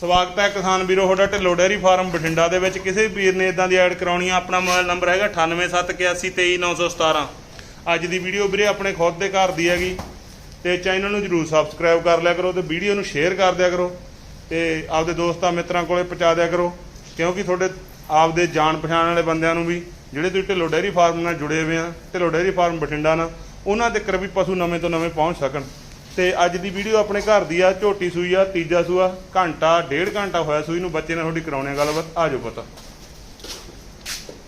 ਸਵਾਗਤ ਹੈ ਕਿਸਾਨ ਵੀਰੋ, ਤੁਹਾਡਾ ਢਿੱਲੋ ਡੇਅਰੀ ਫਾਰਮ ਬਠਿੰਡਾ ਦੇ ਵਿੱਚ। ਕਿਸੇ ਵੀਰ ਨੇ ਇਦਾਂ ਦੀ ਐਡ ਕਰਾਉਣੀ ਆ, ਆਪਣਾ ਮੋਬਾਈਲ ਨੰਬਰ ਹੈਗਾ 9871823917 ਅੱਜ ਦੀ ਵੀਡੀਓ ਵੀਰੇ ਆਪਣੇ ਖੁਦ ਦੇ ਘਰ ਦੀ ਹੈਗੀ, ਤੇ ਚੈਨਲ ਨੂੰ ਜਰੂਰ ਸਬਸਕ੍ਰਾਈਬ ਕਰ ਲਿਆ ਕਰੋ ਤੇ ਵੀਡੀਓ ਨੂੰ ਸ਼ੇਅਰ ਕਰ ਦਿਆ ਕਰੋ ਤੇ ਆਪਦੇ ਦੋਸਤਾਂ ਮਿੱਤਰਾਂ ਕੋਲੇ ਪਹੁੰਚਾ ਦਿਆ ਕਰੋ, ਕਿਉਂਕਿ ਤੁਹਾਡੇ ਆਪਦੇ ਜਾਣ ਪਛਾਣ ਵਾਲੇ ਬੰਦਿਆਂ ਨੂੰ ਵੀ, ਜਿਹੜੇ ਤੁਸੀਂ ਢਿੱਲੋ ਡੇਅਰੀ ਫਾਰਮ ਨਾਲ ਜੁੜੇ ਹੋਏ ਆ, ਢਿੱਲੋ ਡੇਅਰੀ ਫਾਰਮ ਬਠਿੰਡਾ ਨਾਲ, ਉਹਨਾਂ ਤੱਕ ਵੀ ਪਸ਼ੂ ਨਵੇਂ ਤੋਂ ਨਵੇਂ ਪਹੁੰਚ ਸਕਣ। ਤੇ ਅੱਜ ਦੀ ਵੀਡੀਓ ਆਪਣੇ ਘਰ ਦੀ ਆ ਝੋਟੀ ਸੂਈ ਆ ਤੀਜਾ ਸੂਆ ਘੰਟਾ ਡੇਢ ਘੰਟਾ ਹੋਇਆ ਸੂਈ ਨੂੰ ਬੱਚੇ ਨਾਲ ਤੁਹਾਡੀ ਕਰਾਉਣੇ ਗੱਲਬਾਤ। ਆ ਜਾਓ ਪਤਾ।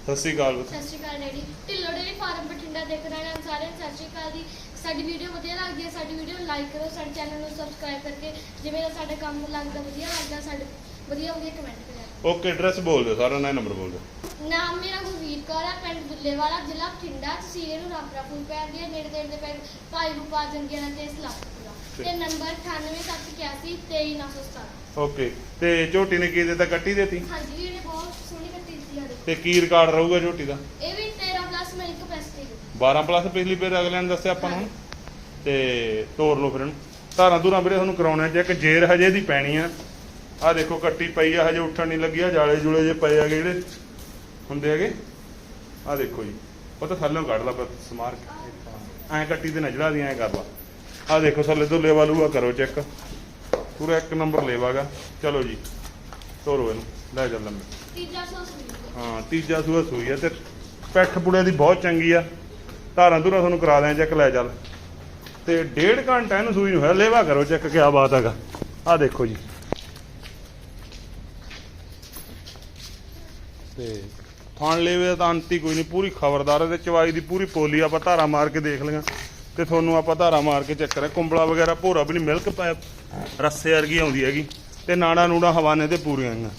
ਸਤਿ ਸ਼੍ਰੀ ਅਕਾਲ ਬਤ Sat Sri Akal daddy. Dhillon dairy farm Bathinda ਦੇਖ ਰਹੇ ਨੇ ਸਾਰਿਆਂ ਨੂੰ ਸਤਿ ਸ਼੍ਰੀ ਅਕਾਲ ਜੀ। ਸਾਡੀ ਵੀਡੀਓ ਵਧੀਆ ਲੱਗਦੀ ਹੈ ਸਾਡੀ ਵੀਡੀਓ ਨੂੰ ਲਾਈਕ ਕਰੋ ਸਾਡੇ ਚੈਨਲ ਨੂੰ ਸਬਸਕ੍ਰਾਈਬ ਕਰਕੇ ਜਿਵੇਂ ਦਾ ਸਾਡਾ ਕੰਮ ਲੱਗਦਾ ਵਧੀਆ ਲੱਗਦਾ ਸਾਡੇ ਵਧੀਆ ਵਧੀਆ ਕਮੈਂਟ ਕਰਿਆ ਓਕੇ ਐਡਰੈਸ ਬੋਲ ਦਿਓ ਸਾਰਾ ਨਾ ਨੰਬਰ ਬੋਲ ਦਿਓ। ਨਾਮ ਮੇਰਾ ਗੁਰਵੀਰ ਕੌਰ ਹੈ ਪਿੰਡ ਦੁੱਲੇਵਾਲਾ ਜ਼ਿਲ੍ਹਾ ਬਠਿੰਡਾ ਤਹਿਸੀਲ ਨੂੰ ਰਾਮਪੁਰਾ ਫੁੱਲ ਪੈਂਦੀ ਹੈ ਨੇੜੇ ਤੇੜੇ ਦੇ ਪਿੰਡ ਭਾਈ ਰੂਪਾ ਜੰਗੀਆਂ ਤੇ ਇਸਲਾਮਪੁਰਾ ਤੇ ਨੰਬਰ 9871 23917 ਓਕੇ ਤੇ ਝੋਟੀ ਨੇ ਕੀ ਦਿੱਤਾ? ਕੱਟੀ ਦੇਤੀ? ਹਾਂਜੀ ਇਹਨੇ ਬਹੁਤ ਸੋਹਣੀ ਕੱਟੀ ਦਿੱਤੀ ਸਾਡੇ ਤੇ ਕੀ ਰਿਕਾਰਡ ਰਹੂਗਾ ਝੋਟੀ ਦਾ? ਇਹ ਵੀ 13 ਪਲੱਸ ਮਿਲਕ ਕਪੈਸਿਟੀ ਦੀ। 12 ਪਲੱਸ ਪਿਛਲੀ ਵਾਰ ਅਗਲੇ ਨੇ ਦੱਸਿਆ ਆਪਾਂ ਨੂੰ। ਤੇ ਤੋਰ ਲਓ ਫਿਰ ਇਹਨੂੰ। ਧਾਰਾਂ ਧੂਰਾਂ ਵੀਰੇ ਤੁਹਾਨੂੰ ਕਰਾਉਣੇ ਚ ਇੱਕ ਜੇਰ ਹਜੇ ਦੀ ਪੈਣੀ ਆ। ਆ ਦੇਖੋ ਕੱਟੀ ਪਈ ਆ ਹਜੇ ਉੱਠਣ ਨਹੀਂ ਲੱਗੀ ਆ ਜਾਲੇ ਜੁਲੇ ਜੇ ਪਏ ਆਗੇ ਜਿਹੜੇ ਹੁੰਦੇ ਹੈਗੇ। ਆ ਦੇਖੋ ਜੀ ਉਹ ਤਾਂ ਥੱਲੋਂ ਕੱਢ ਲਾ ਬਸ ਸਮਾਰ ਕੇ। ਐਂ ਕੱਟੀ ਤੇ ਨਜੜਾ ਦੀ ਐਂ ਕਰ ਲਾ। ਆ ਦੇਖੋ ਥੱਲੇ ਤੋਂ ਲੇਵਾ ਲੂਆ ਕਰੋ ਚੈੱਕ। ਪੂਰਾ ਇੱਕ ਨੰਬਰ ਲੇਵਾਗਾ। ਚਲੋ ਜੀ ਤੋਰੋ ਇਹਨੂੰ ਲੈ ਚੱਲ ਲੰਮੇ। ਤੀਜਾ ਸੌ ਸਵੀਟ ਹਾਂ ਤੀਜਾ ਸੂਆ ਸੂਈ ਆ ਤੇ ਪੈਠ ਪੁੜੇ ਦੀ ਬਹੁਤ ਚੰਗੀ ਆ। ਧਾਰਾਂ ਧੁਰਾਂ ਤੁਹਾਨੂੰ ਕਰਾ ਦਿਆਂ ਚੈੱਕ ਲੈ ਚੱਲ। ਤੇ ਡੇਢ ਘੰਟਾ ਇਹਨੂੰ ਸੂਈ ਨੂੰ ਹੋਇਆ ਲੇਵਾ ਕਰੋ ਚੈੱਕ ਕਿਆ ਬਾਤ ਹੈਗਾ। ਆ ਦੇਖੋ ਜੀ। ਤੇ ਥਣ ਲੇਵੇ ਤਾਂ ਅੰਤ ਕੋਈ ਨਹੀਂ, ਪੂਰੀ ਖਬਰਦਾਰ ਇਹਦੇ ਚਵਾਈ ਦੀ ਪੂਰੀ ਪੋਲੀ ਆਪਾਂ ਧਾਰਾ ਮਾਰ ਕੇ ਦੇਖ ਲਈਆਂ। ਤੇ ਤੁਹਾਨੂੰ ਆਪਾਂ ਧਾਰਾ ਮਾਰ ਕੇ ਚੈੱਕ ਕਰਿਆ ਕੁੰਬਲਾ ਵਗੈਰਾ ਭੋਰਾ ਵੀ ਨਹੀਂ, ਮਿਲਕ ਪਾਇਪ ਰੱਸੇ ਵਰਗੀ ਆਉਂਦੀ ਹੈਗੀ। ਤੇ ਨਾੜਾ ਨੂੜਾ ਹਵਾਨੇ ਤੇ ਪੂਰੀਆਂ ਆਈਆਂ।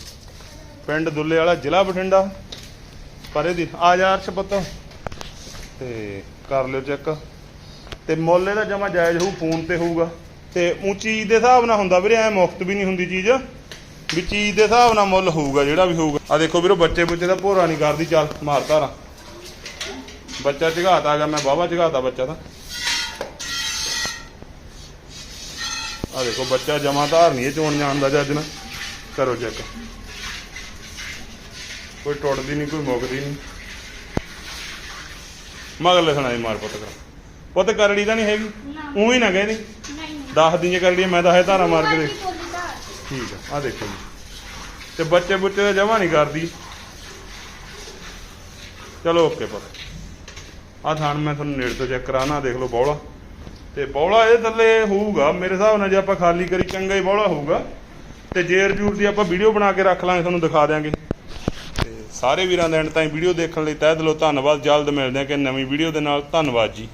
ਪਿੰਡ ਦੁੱਲੇ ਵਾਲਾ ਜ਼ਿਲ੍ਹਾ ਬਠਿੰਡਾ, ਪਰੇ ਦੀ ਆ ਜਾ ਅਰਸ਼ ਪੁੱਤ। ਤੇ ਕਰ ਲਿਓ ਚੈੱਕ। ਤੇ ਮੁੱਲ ਇਹਦਾ ਜਮਾ ਜਾਇਜ਼ ਹੋਊ, ਫੋਨ ਤੇ ਹੋਊਗਾ। ਤੇ ਉਹ ਚੀਜ਼ ਦੇ ਹਿਸਾਬ ਨਾਲ ਹੁੰਦਾ ਵੀਰੇ, ਐ ਮੁਫਤ ਵੀ ਨਹੀਂ ਹੁੰਦੀ ਚੀਜ਼। ਵੀ ਚੀਜ਼ ਦੇ ਹਿਸਾਬ ਨਾਲ ਮੁੱਲ ਹੋਊਗਾ ਜਿਹੜਾ ਵੀ ਹੋਊਗਾ। ਆ ਦੇਖੋ ਵੀਰੋ ਬੱਚੇ ਬੁੱਚੇ ਦਾ ਭੋਰਾ ਨਹੀਂ ਕਰਦੀ ਚੱਲ ਮਾਰ ਧਾਰਾਂ। ਬੱਚਾ ਝਗਾਤਾ ਗਿਆ ਮੈਂ ਬਾਬਾ ਝਗਾਤਾ ਬੱਚਾ ਦਾ ਆ ਦੇਖੋ ਬੱਚਾ ਜਮਾ ਧਾਰ ਨਹੀਂ ਇਹ ਚੋਣ ਜਾਣਦਾ ਜੱਜ ਨਾ। ਕਰੋ ਚੈੱਕ। ਕੋਈ ਟੁੱਟਦੀ ਨਹੀਂ ਕੋਈ ਮੁੱਕਦੀ ਨਹੀਂ। ਮਗਰ ਲਿਖਣਾ ਦੀ ਮਾਰ ਪੁੱਤ ਕਰ। ਪੁੱਤ ਕਰੜੀ ਤਾਂ ਨਹੀਂ ਹੈਗੀ? ਉਹੀ ਨਾ ਕਹਿਦੀ ਨਹੀਂ। ਦੱਸ ਦੀ ਜੇ ਕਰੜੀ ਮੈਂ ਤਾਂ ਹੈ ਧਾਰਾ ਮਾਰ ਕੇ ਧਾਰ। ਠੀਕ ਆ ਆ ਦੇਖੋ ਜੀ। ਤੇ ਬੱਚੇ ਬੁੱਚੇ ਦਾ ਜਮਾ ਨਹੀਂ ਕਰਦੀ। ਚਲੋ ਓਕੇ ਪੁੱਤ। ਆ ਥਾਣ ਮੈਂ ਤੁਹਾਨੂੰ ਨੇੜੇ ਤੋਂ ਚੈੱਕ ਕਰਾਣਾ ਦੇਖ ਲਓ ਬੌਲਾ। ਤੇ ਬੌਲਾ ਇਹ ਥੱਲੇ ਹੋਊਗਾ, ਮੇਰੇ ਹਿਸਾਬ ਨਾਲ ਜੇ ਆਪਾਂ ਖਾਲੀ ਕਰੀ ਚੰਗਾ ਹੀ ਬੌਲਾ ਹੋਊਗਾ। ਤੇ ਜੇਰ ਜੂਰ ਦੀ ਆਪਾਂ ਵੀਡੀਓ ਬਣਾ ਕੇ ਰੱਖ ਲਾਂਗੇ, ਤੁਹਾਨੂੰ ਦਿਖਾ ਦਿਆਂਗੇ। ਤੇ ਸਾਰੇ ਵੀਰਾਂ ਦਾ ਐਂਡ ਤਾਈਂ ਵੀਡੀਓ ਦੇਖਣ ਲਈ ਤਹਿ ਦਿਲੋਂ ਧੰਨਵਾਦ। ਜਲਦ ਮਿਲਦੇ ਹਾਂ ਕਿ ਨਵੀਂ ਵੀਡੀਓ ਦੇ ਨਾਲ। ਧੰਨਵਾਦ ਜੀ।